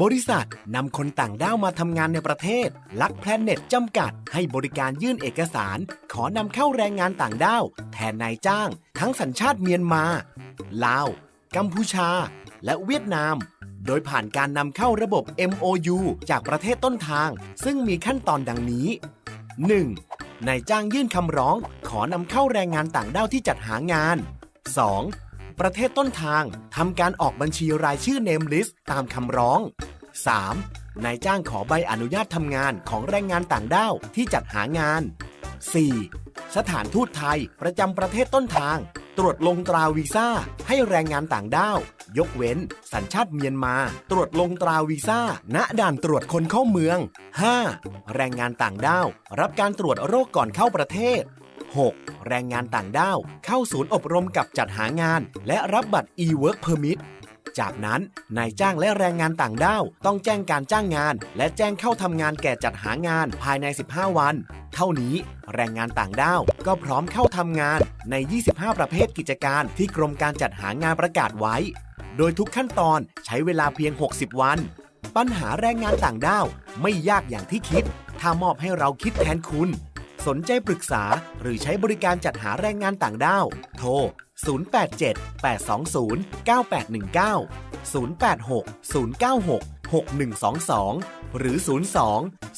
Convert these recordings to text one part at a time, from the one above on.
บริษัทนำคนต่างด้าวมาทำงานในประเทศ ลักแพลเน็ตจำกัด ให้บริการยื่นเอกสาร ขอนำเข้าแรงงานต่างด้าว แทนนายจ้าง ทั้งสัญชาติเมียนมา ลาว กัมพูชา และเวียดนาม โดยผ่านการนำเข้าระบบ MOU จากประเทศต้นทาง ซึ่งมีขั้นตอนดังนี้ 1. นายจ้างยื่นคำร้อง ขอนำเข้าแรงงานต่างด้าวที่จัดหางาน 2. ประเทศต้นทางทำการออกบัญชีรายชื่อ Name List ตามคำร้อง 3. นายจ้างขอใบอนุญาตทำงานของแรงงานต่างด้าวที่จัดหางาน 4. สถานทูตไทยประจำประเทศต้นทาง ตรวจลงตราวีซ่าให้แรงงานต่างด้าว ยกเว้น สัญชาติเมียนมา ตรวจลงตราวีซ่า ณด่านตรวจคนเข้าเมือง 5. แรงงานต่างด้าว รับการตรวจโรคก่อนเข้าประเทศ 6. แรงงานต่างด้าว เข้าศูนย์อบรมกับจัดหางาน และรับบัตร e-work permit จากนั้นนายจ้างและแรงงานต่างด้าวต้องแจ้งการจ้างงาน และแจ้งเข้าทำงานแก่จัดหางานภายใน 15 วัน เท่านี้แรงงานต่างด้าวก็พร้อมเข้าทำงานใน 25 ประเภทกิจการที่กรมการจัดหางานประกาศไว้ โดยทุกขั้นตอนใช้เวลาเพียง 60 วัน ปัญหาแรงงานต่างด้าวไม่ยากอย่างที่คิด ถ้ามอบให้เราคิดแทนคุณ สนใจปรึกษาหรือใช้บริการจัดหาแรงงานต่างด้าว โทร 087 820 9819 086 096 6122 หรือ 02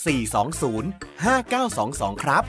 420 5922 ครับ